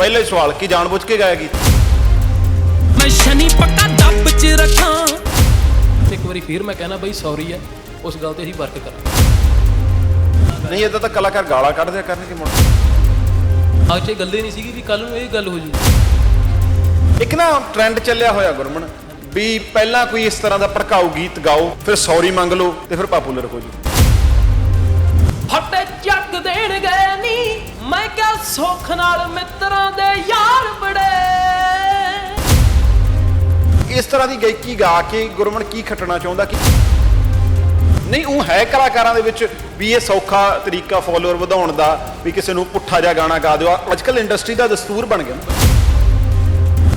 ਪਹਿਲਾ ਹੀ ਸਵਾਲ ਕੀ ਜਾਣਬੁੱਝ ਕੇ ਗਾਇਆ ਗੀਤ ਮੈਂ ਸ਼ਨੀ ਪੱਕਾ ਦੱਬ ਚ ਰੱਖਾਂ। ਇੱਕ ਵਾਰੀ ਫੇਰ ਮੈਂ ਕਹਿਣਾ ਬਈ ਸੌਰੀ ਹੈ ਉਸ ਗੱਲ ਤੇ ਅਸੀਂ ਵਰਕ ਕਰਾਂਗੇ। ਨਹੀਂ ਇਦਾਂ ਤਾਂ ਕਲਾਕਾਰ ਗਾਲਾਂ ਕੱਢਦੇ ਕਰਨਗੇ ਮੁੜ ਅੱਜ ਇਹ ਗੱਲੇ ਨਹੀਂ ਸੀਗੀ ਵੀ ਕੱਲ ਨੂੰ ਇਹ ਗੱਲ ਹੋ ਜੂ ਇੱਕ ਨਾ ਟ੍ਰੈਂਡ ਚੱਲਿਆ ਹੋਇਆ ਗੁਰਮਨ ਵੀ ਪਹਿਲਾਂ ਕੋਈ ਇਸ ਤਰ੍ਹਾਂ ਦਾ ਭੜਕਾਊ ਗੀਤ ਗਾਓ ਫਿਰ ਸੌਰੀ ਮੰਗ ਲਓ ਤੇ ਫਿਰ ਪਪੂਲਰ ਹੋ ਜਾਓ ਫੱਟੇ ਚੱਕ ਦੇਣ ਗਏ ਨੀ। ਮੈਂ ਕਿਹਾ ਸੁੱਖ ਨਾਲ ਮਿੱਤਰਾਂ ਦੇ ਯਾਰ ਬੜੇ। ਇਸ ਤਰ੍ਹਾਂ ਦੀ ਗਾਇਕੀ ਗਾ ਕੇ ਗੁਰਮਨ ਕੀ ਖੱਟਣਾ ਚਾਹੁੰਦਾ ਕਿ ਨਹੀਂ, ਉਹ ਹੈ ਕਲਾਕਾਰਾਂ ਦੇ ਵਿੱਚ ਵੀ ਇਹ ਸੌਖਾ ਤਰੀਕਾ ਫਾਲੋਅਰ ਵਧਾਉਣ ਦਾ, ਵੀ ਕਿਸੇ ਨੂੰ ਪੁੱਠਾ ਜਿਹਾ ਗਾਣਾ ਗਾ ਦਿਓ। ਅੱਜ ਕੱਲ ਇੰਡਸਟਰੀ ਦਾ ਦਸਤੂਰ ਬਣ ਗਿਆ। ਨਾ।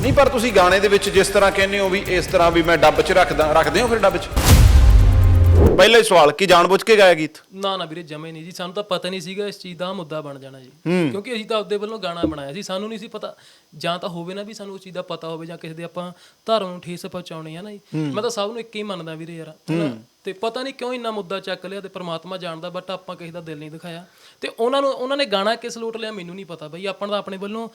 ਨਹੀਂ, ਪਰ ਤੁਸੀਂ ਗਾਣੇ ਦੇ ਵਿੱਚ ਜਿਸ ਤਰ੍ਹਾਂ ਕਹਿੰਦੇ ਹੋ ਵੀ ਇਸ ਤਰ੍ਹਾਂ ਵੀ ਮੈਂ ਡੱਬ 'ਚ ਰੱਖਦਾ ਰੱਖਦੇ ਹੋ ਫਿਰ ਡੱਬ 'ਚ? ਪਹਿਲਾ ਹੀ ਸਵਾਲ ਕੀ ਜਾਣਬੁੱਝ ਕੇ ਗਾਇਆ ਗੀਤ? ਨਾ ਨਾ ਵੀਰੇ ਜਮੇ ਨਹੀਂ ਜੀ। ਸਾਨੂੰ ਤਾਂ ਪਤਾ ਨਹੀਂ ਸੀਗਾ ਇਸ ਚੀਜ਼ ਦਾ ਆਹ ਮੁੱਦਾ ਬਣ ਜਾਣਾ ਜੀ। ਕਿਉਂਕਿ ਅਸੀਂ ਤਾਂ ਆਪਦੇ ਵੱਲੋਂ ਗਾਣਾ ਬਣਾਇਆ ਸੀ। ਸਾਨੂੰ ਨਹੀਂ ਸੀ ਪਤਾ ਜਾਂ ਤਾਂ ਹੋਵੇ ਨਾ ਵੀ ਸਾਨੂੰ ਉਸ ਚੀਜ਼ ਦਾ ਪਤਾ ਹੋਵੇ ਜਾਂ ਕਿਸੇ ਦੇ ਆਪਾਂ ਧਰਮ ਨੂੰ ਠੇਸ ਪਹੁੰਚਾਉਣੀ ਆ ਨਾ ਜੀ। ਮੈਂ ਤਾਂ ਸਭ ਨੂੰ ਇੱਕ ਹੀ ਮੰਨਦਾ ਵੀਰੇ ਯਾਰ ਹਨਾ? ਤੇ ਪਤਾ ਨਹੀਂ ਕਿਉਂ ਇੰਨਾ ਮੁੱਦਾ ਚੱਕ ਲਿਆ ਤੇ ਪ੍ਰਮਾਤਮਾ ਜਾਣਦਾ ਬਟ ਆਪਾਂ ਕਿਸੇ ਦਾ ਦਿਲ ਨਹੀਂ ਦਿਖਾਇਆ। ਤੇ ਉਹਨਾਂ ਨੂੰ ਉਹਨਾਂ ਨੇ ਗਾਣਾ ਕਿਸ ਲੋਟ ਲਿਆ ਮੈਨੂੰ ਨਹੀਂ ਪਤਾ ਬਈ। ਆਪਾਂ ਦਾ ਆਪਣੇ ਵੱਲੋਂ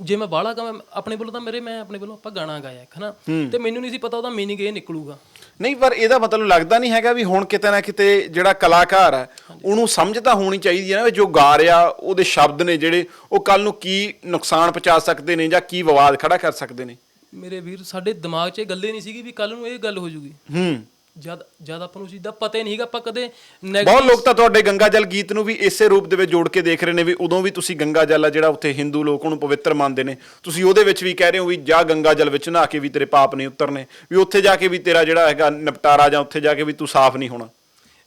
ਜੇ ਮੈਂ ਬਾਹਲਾ ਕਹਾਂ ਆਪਣੇ ਵੱਲੋਂ ਤਾਂ ਮੇਰੇ ਮੈਂ ਆਪਣੇ ਵੱਲੋਂ ਆਪਾਂ ਗਾਣਾ ਗਾਇਆ ਇੱਕ ਹਨਾ ਤੇ ਮੈਨੂੰ ਨਹੀਂ ਸੀ ਪਤਾ ਉਹਦਾ ਮੀਨਿੰਗ ਇਹ ਨਿਕਲੂਗਾ। ਨਹੀਂ ਪਰ ਇਹਦਾ ਮਤਲਬ ਲੱਗਦਾ ਨਹੀਂ ਹੈਗਾ ਵੀ ਹੁਣ ਕਿਤੇ ਨਾ ਕਿਤੇ ਜਿਹੜਾ ਕਲਾਕਾਰ ਹੈ ਉਹਨੂੰ ਸਮਝ ਤਾਂ ਹੋਣੀ ਚਾਹੀਦੀ ਹੈ ਨਾ ਵੀ ਜੋ ਗਾ ਰਿਹਾ ਉਹਦੇ ਸ਼ਬਦ ਨੇ ਜਿਹੜੇ ਉਹ ਕੱਲ ਨੂੰ ਕੀ ਨੁਕਸਾਨ ਪਹੁੰਚਾ ਸਕਦੇ ਨੇ ਜਾਂ ਕੀ ਵਿਵਾਦ ਖੜਾ ਕਰ ਸਕਦੇ ਨੇ। ਮੇਰੇ ਵੀਰ ਸਾਡੇ ਦਿਮਾਗ 'ਚ ਇਹ ਗੱਲੇ ਨਹੀਂ ਸੀਗੀ ਵੀ ਕੱਲ ਨੂੰ ਇਹ ਗੱਲ ਹੋ ਜੂਗੀ। ਹੂੰ। ਜਦ ਜਦ ਆਪਾਂ ਨੂੰ ਉਸ ਚੀਜ਼ ਦਾ ਪਤਾ ਹੀ ਨਹੀਂ ਹੈਗਾ, ਆਪਾਂ ਕਦੇ ਬਹੁਤ ਨੈਗੇਟਿਵ ਲੋਕ ਤਾਂ ਤੁਹਾਡੇ ਗੰਗਾ ਜਲ ਗੀਤ ਨੂੰ ਵੀ ਇਸੇ ਰੂਪ ਦੇ ਵਿੱਚ ਜੋੜ ਕੇ ਦੇਖ ਰਹੇ ਨੇ ਵੀ ਉਦੋਂ ਵੀ ਤੁਸੀਂ ਗੰਗਾ ਜਲ ਆ ਜਿਹੜਾ ਉੱਥੇ ਹਿੰਦੂ ਲੋਕ ਉਹਨੂੰ ਪਵਿੱਤਰ ਮੰਨਦੇ ਨੇ। ਤੁਸੀਂ ਉਹਦੇ ਵਿੱਚ ਵੀ ਕਹਿ ਰਹੇ ਹੋ ਵੀ ਜਾ ਗੰਗਾ ਜਲ ਵਿੱਚ ਨਹਾ ਕੇ ਵੀ ਤੇਰੇ ਪਾਪ ਨਹੀਂ ਉਤਰਨੇ, ਵੀ ਉੱਥੇ ਜਾ ਕੇ ਵੀ ਤੇਰਾ ਜਿਹੜਾ ਹੈਗਾ ਨਿਪਟਾਰਾ ਜਾਂ ਉੱਥੇ ਜਾ ਕੇ ਵੀ ਤੂੰ ਸਾਫ਼ ਨਹੀਂ ਹੋਣਾ।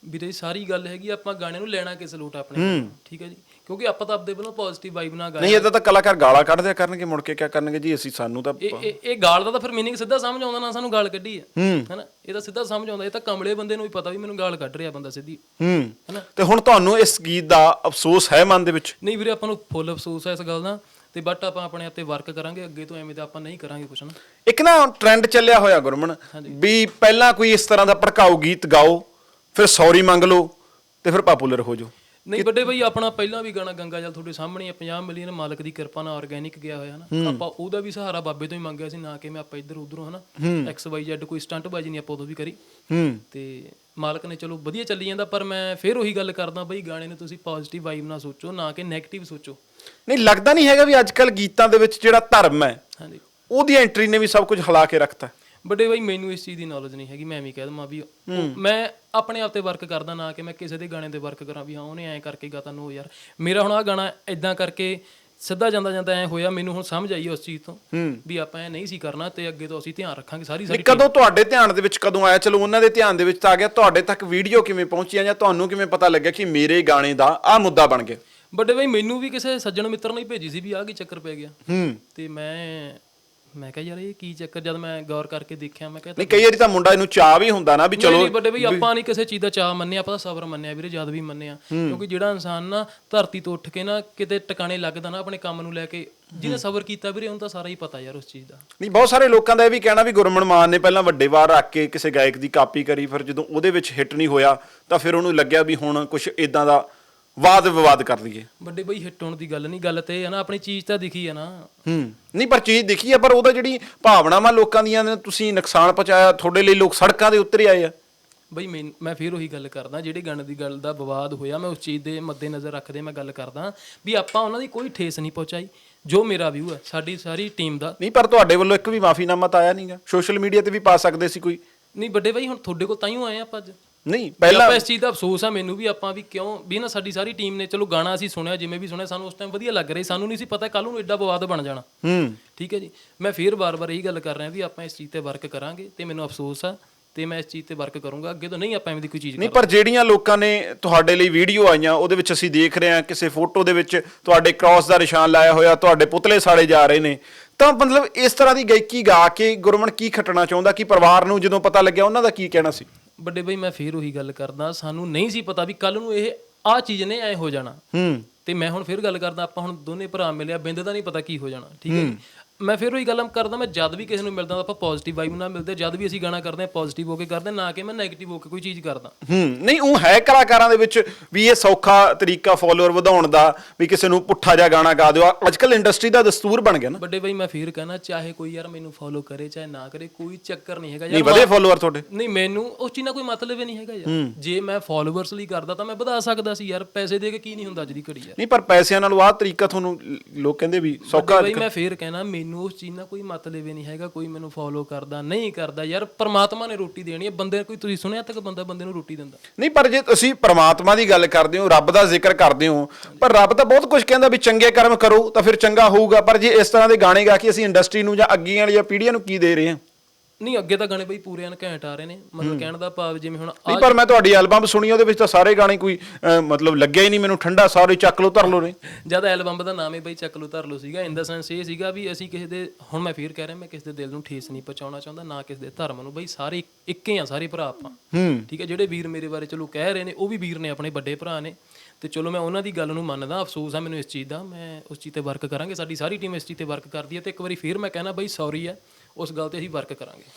ਵੀਰੇ ਸਾਰੀ ਗੱਲ ਹੈਗੀ ਆਪਾਂ ਗਾਣੇ ਨੂੰ ਲੈਣਾ ਕਿਸ ਲੋਟ ਆਪਣੇ ਠੀਕ ਹੈ ਜੀ? ਕਿਉਂਕਿ ਆਪਾਂ ਤਾਂ ਆਪਦੇ ਵੱਲੋਂ ਪੋਜ਼ਿਟਿਵ ਵਾਈਬ ਨਾਲ ਗਾਇਆ ਨਹੀਂ ਇਦਾਂ ਤਾਂ ਕਲਾਕਾਰ ਗਾਲਾਂ ਕੱਢਦੇ ਕਰਨਗੇ ਮੁੜ ਕੇ ਕਿਆ ਕਰਨਗੇ ਜੀ ਅਸੀਂ ਸਾਨੂੰ ਤਾਂ ਇਹ ਇਹ ਇਹ ਗਾਲ ਦਾ ਤਾਂ ਫਿਰ ਮੀਨਿੰਗ ਸਿੱਧਾ ਸਮਝ ਆਉਂਦਾ ਨਾ ਸਾਨੂੰ ਗਾਲ ਕੱਢੀ ਹੈ। ਹੈਨਾ? ਇਹ ਤਾਂ ਸਿੱਧਾ ਸਮਝ ਆਉਂਦਾ ਇਹ ਤਾਂ ਕਮਲੇ ਬੰਦੇ ਨੂੰ ਵੀ ਪਤਾ ਵੀ ਮੈਨੂੰ ਗਾਲ ਕੱਢ ਰਿਹਾ ਬੰਦਾ ਸਿੱਧੀ। ਹੂੰ। ਹੈਨਾ? ਤੇ ਹੁਣ ਤੁਹਾਨੂੰ ਇਸ ਗੀਤ ਦਾ ਅਫਸੋਸ ਹੈ ਮਨ ਦੇ ਵਿੱਚ? ਨਹੀਂ ਵੀਰੇ ਆਪਾਂ ਨੂੰ ਫੁੱਲ ਅਫਸੋਸ ਹੈ ਇਸ ਗੱਲ ਦਾ। ਤੇ ਬਟ ਆਪਾਂ ਆਪਣੇ ਆਪ ਤੇ ਵਰਕ ਕਰਾਂਗੇ ਅੱਗੇ ਤੋਂ ਐਵੇਂ ਦਾ ਆਪਾਂ ਨਹੀਂ ਕਰਾਂਗੇ ਕੁਛ ਨਾ ਇੱਕ ਨਾ ਟ੍ਰੈਂਡ ਚੱਲਿਆ ਹੋਇਆ ਗੁਰਮਨ ਵੀ ਪਹਿਲਾਂ ਕੋਈ ਇਸ ਤਰ੍ਹਾਂ ਦਾ ਭੜਕਾਊ ਗੀਤ ਗਾਓ ਫਿਰ ਸੌਰੀ ਮੰਗ ਲਓ ਤੇ ਫਿਰ ਪਪੂਲਰ ਹੋ ਜਾਓ। ਨਹੀਂ ਵੱਡੇ ਬਈ ਆਪਣਾ ਪਹਿਲਾਂ ਵੀ ਗਾਣਾ ਗੰਗਾ ਜਲ ਤੁਹਾਡੇ ਸਾਹਮਣੇ ਹੀ ਆ 50 ਮਿਲੀਅਨ ਮਾਲਕ ਦੀ ਕਿਰਪਾ ਨਾਲ ਆਰਗੈਨਿਕ ਗਿਆ ਹੋਇਆ ਨਾ। ਆਪਾਂ ਉਹਦਾ ਵੀ ਸਹਾਰਾ ਬਾਬੇ ਤੋਂ ਹੀ ਮੰਗਿਆ ਸੀ ਨਾ ਕਿ ਮੈਂ ਆਪਾਂ ਇੱਧਰ ਉਧਰੋਂ ਹਨਾ। ਐਕਸ ਵਾਈ ਜ਼ੈਡ ਕੋਈ ਸਟੰਟ ਬਾਜੀ ਨਹੀਂ ਆਪਾਂ ਉਦੋਂ ਵੀ ਕਰੀ। ਤੇ ਮਾਲਕ ਨੇ ਚਲੋ ਵਧੀਆ ਚੱਲੀ ਜਾਂਦਾ ਪਰ ਮੈਂ ਫੇਰ ਉਹੀ ਗੱਲ ਕਰਦਾ ਬਈ ਗਾਣੇ ਨੂੰ ਤੁਸੀਂ ਪੋਜ਼ਿਟਿਵ ਵਾਈਬ ਨਾਲ ਸੋਚੋ ਨਾ ਕਿ 네ਗੇਟਿਵ ਸੋਚੋ। ਨਹੀਂ ਲੱਗਦਾ ਨਹੀਂ ਹੈਗਾ ਵੀ ਅੱਜ ਕੱਲ ਗੀਤਾਂ ਦੇ ਵਿੱਚ ਜਿਹੜਾ ਧਰਮ ਹੈ ਹਾਂਜੀ। ਉਹਦੀ ਐਂਟਰੀ ਨੇ ਵੀ ਸਭ ਕੁਝ ਹਿਲਾ ਕੇ ਰੱਖਤਾ। ਵੱਡੇ ਬਈ ਮੈਨੂੰ ਇਸ ਚੀਜ਼ ਦੀ ਨੌਲੇਜ ਨਹੀਂ ਹੈਗੀ ਮੈਂ ਵੀ ਕਹਿ ਦਵਾਂ ਵੀ ਉਹ- ਮੈਂ ਆਪਣੇ ਆਪ ਤੇ ਵਰਕ ਕਰਦਾ ਨਾ ਕਿ ਮੈਂ ਕਿਸੇ ਦੇ ਗਾਣੇ ਤੇ ਵਰਕ ਕਰਾਂ ਵੀ ਹਾਂ ਉਹਨੇ ਐਂ ਕਰਕੇ ਗਾ ਤੈਨੂੰ ਯਾਰ। ਮੇਰਾ ਹੁਣ ਆ ਗਾਣਾ ਇਦਾਂ ਕਰਕੇ ਸਿੱਧਾ ਜਾਂਦਾ ਜਾਂਦਾ ਐ ਹੋਇਆ ਮੈਨੂੰ ਹੁਣ ਸਮਝ ਆਈ ਉਸ ਚੀਜ਼ ਤੋਂ ਵੀ ਆਪਾਂ ਐ ਨਹੀਂ ਸੀ ਕਰਨਾ ਤੇ ਅੱਗੇ ਤੋਂ ਅਸੀਂ ਧਿਆਨ ਰੱਖਾਂਗੇ ਸਾਰੀ ਸਾਰੀ ਕਦੋਂ ਤੁਹਾਡੇ ਧਿਆਨ ਦੇ ਵਿੱਚ ਕਦੋਂ ਆਇਆ ਚਲੋ ਉਹਨਾਂ ਦੇ ਧਿਆਨ ਦੇ ਵਿੱਚ ਤਾਂ ਆ ਗਿਆ ਤੁਹਾਡੇ ਤੱਕ ਵੀਡੀਓ ਕਿਵੇਂ ਪਹੁੰਚੀਆਂ ਜਾਂ ਤੁਹਾਨੂੰ ਕਿਵੇਂ ਪਤਾ ਲੱਗਿਆ ਕਿ ਮੇਰੇ ਗਾਣੇ ਦਾ ਆ ਮੁੱਦਾ ਬਣ ਗਿਆ? ਵੱਡੇ ਬਈ ਮੈਨੂੰ ਵੀ ਕਿਸੇ ਸੱਜਣ ਮਿੱਤਰ ਨੇ ਹੀ ਭੇਜੀ ਸੀ ਵੀ ਆਹ ਕੀ ਚੱਕਰ ਪੈ ਗਿਆ। ਹੂੰ। ਤੇ ਮੈਂ ਮੈਂ ਕਿਹਾ ਯਾਰ ਇਹ ਕੀ ਚੱਕਰ ਜਦ ਮੈਂ ਗੌਰ ਕਰਕੇ ਦੇਖਿਆ ਮੈਂ ਕਿਹਾ ਨਹੀਂ ਕਈ ਵਾਰੀ ਤਾਂ ਮੁੰਡਾ ਇਹਨੂੰ ਚਾਹ ਵੀ ਹੁੰਦਾ ਨਾ ਵੀ ਚਲੋ ਨਹੀਂ ਵੱਡੇ ਆਪਾਂ ਨਹੀਂ ਕਿਸੇ ਚੀਜ਼ ਦਾ ਚਾਹ ਮੰਨਿਆ ਆਪਾਂ ਤਾਂ ਸਬਰ ਮੰਨਿਆ ਵੀਰੇ ਜਦ ਵੀ ਮੰਨਿਆ ਕਿਉਂਕਿ ਜਿਹੜਾ ਇਨਸਾਨ ਨਾ ਧਰਤੀ ਤੋਂ ਉੱਠ ਕੇ ਨਾ ਕਿਤੇ ਟਿਕਾਣੇ ਲੱਗਦਾ ਨਾ ਆਪਣੇ ਕੰਮ ਨੂੰ ਲੈ ਕੇ ਜਿਹਨੇ ਸਬਰ ਕੀਤਾ ਵੀਰੇ ਉਹਨੂੰ ਤਾਂ ਸਾਰਾ ਹੀ ਪਤਾ ਯਾਰ ਉਸ ਚੀਜ਼ ਦਾ। ਨਹੀਂ ਬਹੁਤ ਸਾਰੇ ਲੋਕਾਂ ਦਾ ਇਹ ਵੀ ਕਹਿਣਾ ਵੀ ਗੁਰਮਨ ਮਾਨ ਨੇ ਪਹਿਲਾਂ ਵੱਡੇ ਵਾਰ ਰੱਖ ਕੇ ਕਿਸੇ ਗਾਇਕ ਦੀ ਕਾਪੀ ਕਰੀ ਫਿਰ ਜਦੋਂ ਉਹਦੇ ਵਿੱਚ ਹਿੱਟ ਨਹੀਂ ਹੋਇਆ ਤਾਂ ਫਿਰ ਉਹਨੂੰ ਲੱਗਿਆ ਵੀ ਹੁਣ ਕੁਝ ਇਦਾਂ ਦਾ ਵਾਦ ਵਿਵਾਦ ਕਰ ਲਈਏ। ਵੱਡੇ ਬਈ ਹਿੱਟ ਹੋਣ ਦੀ ਗੱਲ ਨਹੀਂ ਗੱਲ ਤੇ ਹੈ ਨਾ ਆਪਣੀ ਚੀਜ਼ ਤਾਂ ਦਿਖੀ ਹੈ ਨਾ। ਹੂੰ ਨਹੀਂ ਪਰ ਚੀਜ਼ ਦੇਖੀ ਆ ਪਰ ਉਹਦਾ ਜਿਹੜੀ ਭਾਵਨਾਵਾਂ ਲੋਕਾਂ ਦੀਆਂ ਨੇ ਤੁਸੀਂ ਨੁਕਸਾਨ ਪਹੁੰਚਾਇਆ ਤੁਹਾਡੇ ਲਈ ਲੋਕ ਸੜਕਾਂ ਦੇ ਉੱਤਰ ਆਏ ਆ। ਬਈ ਮੈਂ ਮੈਂ ਫਿਰ ਉਹੀ ਗੱਲ ਕਰਦਾ ਜਿਹੜੇ ਗਾਣੇ ਦੀ ਗੱਲ ਦਾ ਵਿਵਾਦ ਹੋਇਆ ਮੈਂ ਉਸ ਚੀਜ਼ ਦੇ ਮੱਦੇ ਨਜ਼ਰ ਰੱਖਦੇ ਮੈਂ ਗੱਲ ਕਰਦਾ ਵੀ ਆਪਾਂ ਉਹਨਾਂ ਦੀ ਕੋਈ ਠੇਸ ਨਹੀਂ ਪਹੁੰਚਾਈ ਜੋ ਮੇਰਾ ਵਿਊ ਹੈ ਸਾਡੀ ਸਾਰੀ ਟੀਮ ਦਾ। ਨਹੀਂ ਪਰ ਤੁਹਾਡੇ ਵੱਲੋਂ ਇੱਕ ਵੀ ਮਾਫੀਨਾਮਾ ਤਾਂ ਆਇਆ ਨਹੀਂਗਾ ਸੋਸ਼ਲ ਮੀਡੀਆ ਤੇ ਵੀ ਪਾ ਸਕਦੇ ਸੀ ਕੋਈ। ਨਹੀਂ ਵੱਡੇ ਬਈ ਹੁਣ ਤੁਹਾਡੇ ਕੋਲ ਤਾਈਓ ਆਏ ਆਪਾਂ ਅੱਜ। ਨਹੀਂ ਪਹਿਲਾਂ ਪਹਿਲਾਂ ਇਸ ਚੀਜ਼ ਦਾ ਅਫਸੋਸ ਆ ਮੈਨੂੰ ਵੀ ਆਪਾਂ ਵੀ ਕਿਉਂ ਵੀ ਨਾ ਸਾਡੀ ਸਾਰੀ ਟੀਮ ਨੇ ਚਲੋ ਗਾਣਾ ਅਸੀਂ ਸੁਣਿਆ ਜਿਵੇਂ ਵੀ ਸੁਣਿਆ ਸਾਨੂੰ ਉਸ ਟਾਈਮ ਵਧੀਆ ਲੱਗ ਰਿਹਾ ਸਾਨੂੰ ਨਹੀਂ ਸੀ ਪਤਾ ਕੱਲ ਨੂੰ ਐਡਾ ਵਿਵਾਦ ਬਣ ਜਾਣਾ। ਹੂੰ। ਠੀਕ ਹੈ ਜੀ। ਮੈਂ ਫੇਰ ਬਾਰ-ਬਾਰ ਇਹੀ ਗੱਲ ਕਰ ਰਿਹਾ ਵੀ ਆਪਾਂ ਇਸ ਚੀਜ਼ ਤੇ ਵਰਕ ਕਰਾਂਗੇ ਤੇ ਮੈਨੂੰ ਅਫਸੋਸ ਆ ਤੇ ਮੈਂ ਇਸ ਚੀਜ਼ ਤੇ ਵਰਕ ਕਰੂੰਗਾ। ਅੱਗੇ ਤੋਂ ਨਹੀਂ ਆਪਾਂ ਐਵੇਂ ਦੀ ਕੋਈ ਚੀਜ਼ ਨਹੀਂ ਪਰ ਜਿਹੜੀਆਂ ਲੋਕਾਂ ਨੇ ਤੁਹਾਡੇ ਲਈ ਵੀਡੀਓ ਆਈਆਂ ਉਹਦੇ ਵਿੱਚ ਅਸੀਂ ਦੇਖ ਰਹੇ ਹਾਂ ਕਿਸੇ ਫੋਟੋ ਦੇ ਵਿੱਚ ਤੁਹਾਡੇ ਕ੍ਰਾਸ ਦਾ ਨਿਸ਼ਾਨ ਲਾਇਆ ਹੋਇਆ ਤੁਹਾਡੇ ਪੁਤਲੇ ਸਾੜੇ ਜਾ ਰਹੇ ਨੇ। ਤਾਂ ਮਤਲਬ ਇਸ ਤਰ੍ਹਾਂ ਦੀ ਗਾਇਕੀ ਗਾ ਕੇ ਗੁਰਮਨ ਕੀ ਖੱਟਣਾ ਚਾਹੁੰਦਾ? ਕਿ ਪਰਿਵਾਰ ਨੂੰ ਜਦੋਂ ਪਤਾ ਲੱਗਿਆ ਉਹਨਾਂ ਦਾ ਕੀ ਕਹਿਣਾ ਸੀ? ਵੱਡੇ ਬਈ ਮੈਂ ਫੇਰ ਉਹੀ ਗੱਲ ਕਰਦਾ ਸਾਨੂੰ ਨਹੀਂ ਸੀ ਪਤਾ ਵੀ ਕੱਲ ਨੂੰ ਇਹ ਆ ਚੀਜ਼ ਨੇ ਐ ਹੋ ਜਾਣਾ। ਹੂੰ। ਤੇ ਮੈਂ ਹੁਣ ਫੇਰ ਗੱਲ ਕਰਦਾ ਆਪਾਂ ਹੁਣ ਦੋਨੇ ਭਰਾ ਮਿਲਿਆ ਬਿੰਦ ਦਾ ਨਹੀਂ ਪਤਾ ਕੀ ਹੋ ਜਾਣਾ ਠੀਕ ਹੈ। ਮੈਂ ਫਿਰ ਉਹੀ ਗੱਲ ਕਰਦਾ ਮੈਂ ਜਦ ਵੀ ਕਿਸੇ ਨੂੰ ਮਿਲਦਾ ਤਾਂ ਆਪਾਂ ਪੋਜ਼ਿਟਿਵ ਵਾਈਬ ਨਾਲ ਮਿਲਦੇ ਜਦ ਵੀ ਅਸੀਂ ਗਾਣਾ ਕਰਦੇ ਹਾਂ ਪੋਜ਼ਿਟਿਵ ਹੋ ਕੇ ਕਰਦੇ ਨਾ ਕਿ ਮੈਂ 네ਗੇਟਿਵ ਹੋ ਕੇ ਕੋਈ ਚੀਜ਼ ਕਰਦਾ। ਹੂੰ ਨਹੀਂ ਉਹ ਹੈ ਕਲਾਕਾਰਾਂ ਦੇ ਵਿੱਚ ਵੀ ਇਹ ਸੌਖਾ ਤਰੀਕਾ ਫਾਲੋਅਰ ਵਧਾਉਣ ਦਾ ਵੀ ਕਿਸੇ ਨੂੰ ਪੁੱਠਾ ਜਿਹਾ ਗਾਣਾ ਗਾ ਦਿਓ। ਅੱਜ ਕੱਲ ਇੰਡਸਟਰੀ ਦਾ ਦਸਤੂਰ ਬਣ ਗਿਆ ਨਾ। ਵੱਡੇ ਬਾਈ ਮੈਂ ਫਿਰ ਕਹਿਣਾ ਚਾਹੇ ਕੋਈ ਯਾਰ ਮੈਨੂੰ ਫੋਲੋ ਕਰੇ ਚਾਹੇ ਨਾ ਕਰੇ ਕੋਈ ਚੱਕਰ ਨਹੀਂ ਹੈਗਾ। ਨਹੀਂ ਯਾਰ ਵਧੇ ਫਾਲੋਅਰ ਤੁਹਾਡੇ। ਨਹੀਂ ਮੈਨੂੰ ਉਸ ਚੀਜ਼ ਨਾਲ ਕੋਈ ਮਤਲਬ ਹੀ ਨਹੀਂ ਹੈਗਾ ਯਾਰ। ਜੇ ਮੈਂ ਫੋਲੋਵਰਸ ਲਈ ਕਰਦਾ ਤਾਂ ਮੈਂ ਵਧਾ ਸਕਦਾ ਸੀ ਯਾਰ ਪੈਸੇ ਦੇ ਕੇ ਕੀ ਨਹੀਂ ਹੁੰਦਾ ਅੱਜ ਦੀ ਘੜੀ ਯਾਰ। ਨਹੀਂ ਪਰ ਪੈਸਿਆਂ ਨਾਲੋਂ ਆਹ ਤਰੀਕਾ ਤੁਹਾਨੂੰ ਲੋਕ ਕਹਿੰਦੇ ਵੀ ਸੌਖਾ ਬਈ ਮੈਂ ਫੇਰ ਕਹਿਣਾ ਮੈਨੂੰ ਮੈਨੂੰ ਉਸ ਚੀਜ਼ ਨਾਲ ਕੋਈ ਮਤਲਬ ਹੀ ਨਹੀਂ ਹੈਗਾ, ਕੋਈ ਮੈਨੂੰ ਫੋਲੋ ਕਰਦਾ, ਨਹੀਂ ਕਰਦਾ। ਯਾਰ, ਪ੍ਰਮਾਤਮਾ ਨੇ ਰੋਟੀ ਦੇਣੀ ਹੈ। ਬੰਦੇ, ਕੋਈ ਤੁਸੀਂ ਸੁਣਿਆ ਤੱਕ ਬੰਦਾ ਬੰਦੇ ਨੂੰ ਰੋਟੀ ਦਿੰਦਾ? ਨਹੀਂ, ਪਰ ਜੇ ਤੁਸੀਂ ਪਰਮਾਤਮਾ ਦੀ ਗੱਲ ਕਰਦੇ ਹੋ, ਰੱਬ ਦਾ ਜ਼ਿਕਰ ਕਰਦੇ ਹੋ, ਪਰ ਰੱਬ ਤਾਂ ਬਹੁਤ ਕੁਝ ਕਹਿੰਦਾ ਵੀ ਚੰਗੇ ਕਰਮ ਕਰੋ, ਤਾਂ ਫਿਰ ਚੰਗਾ ਹੋਊਗਾ। ਪਰ ਜੇ ਇਸ ਤਰ੍ਹਾਂ ਦੇ ਗਾਣੇ ਗਾ ਕੇ ਅਸੀਂ ਇੰਡਸਟਰੀ ਨੂੰ ਜਾਂ ਅੱਗੀਆਂ ਵਾਲੀਆਂ ਪੀੜ੍ਹੀਆਂ ਨੂੰ ਕੀ ਦੇ ਰਹੇ ਹਾਂ? ਨਹੀਂ ਅੱਗੇ ਤਾਂ ਗਾਣੇ ਬਈ ਪੂਰੇ ਐਨ ਘੈਂਟ ਆ ਰਹੇ ਨੇ। ਮਤਲਬ ਕਹਿਣ ਦਾ ਭਾਵ ਜਿਵੇਂ ਹੁਣ ਨਹੀਂ ਪਰ ਮੈਂ ਤੁਹਾਡੀ ਐਲਬਮ ਸੁਣੀ ਉਹਦੇ ਵਿੱਚ ਤਾਂ ਸਾਰੇ ਗਾਣੇ ਕੋਈ ਮਤਲਬ ਲੱਗਿਆ ਹੀ ਨਹੀਂ ਮੈਨੂੰ ਠੰਡਾ ਸਾਰੇ ਚੱਕ ਲੋ ਧਰ ਲੋ ਨੇ। ਜਦ ਐਲਬਮ ਦਾ ਨਾਮ ਹੀ ਬਈ ਚੱਕ ਲੋ ਧਰ ਲੋ ਸੀਗਾ ਇਨ ਦਾ ਸੈਂਸ ਇਹ ਸੀਗਾ ਵੀ ਅਸੀਂ ਕਿਸੇ ਦੇ ਹੁਣ ਮੈਂ ਫੇਰ ਕਹਿ ਰਿਹਾ ਮੈਂ ਕਿਸੇ ਦੇ ਦਿਲ ਨੂੰ ਠੇਸ ਨਹੀਂ ਪਹੁੰਚਾਉਣਾ ਚਾਹੁੰਦਾ ਨਾ ਕਿਸੇ ਦੇ ਧਰਮ ਨੂੰ। ਬਈ ਸਾਰੇ ਇੱਕ- ਆ ਸਾਰੇ ਭਰਾ ਆਪਾਂ। ਹੂੰ। ਠੀਕ ਹੈ ਜਿਹੜੇ ਵੀਰ ਮੇਰੇ ਬਾਰੇ ਚਲੋ ਕਹਿ ਰਹੇ ਨੇ ਉਹ ਵੀ ਵੀਰ ਨੇ ਆਪਣੇ ਵੱਡੇ ਭਰਾ ਨੇ। ਤੇ ਚਲੋ ਮੈਂ ਉਹਨਾਂ ਦੀ ਗੱਲ ਨੂੰ ਮੰਨਦਾ ਅਫਸੋਸ ਆ ਮੈਨੂੰ ਇਸ ਚੀਜ਼ ਦਾ। ਮੈਂ ਉਸ ਚੀਜ਼ ਤੇ ਵਰਕ ਕਰਾਂਗੇ ਸਾਡੀ ਸਾਰੀ ਟੀਮ ਇਸ ਚੀਜ਼ ਤੇ ਵਰਕ ਕਰਦੀ ਹੈ। ਤੇ ਇੱਕ ਵਾਰੀ ਫੇਰ ਮੈਂ ਕਹਿਣਾ ਬਈ ਸੌਰੀ ਹੈ ਉਸ ਗੱਲ ਤੇ ਅਸੀਂ ਵਰਕ ਕਰਾਂਗੇ।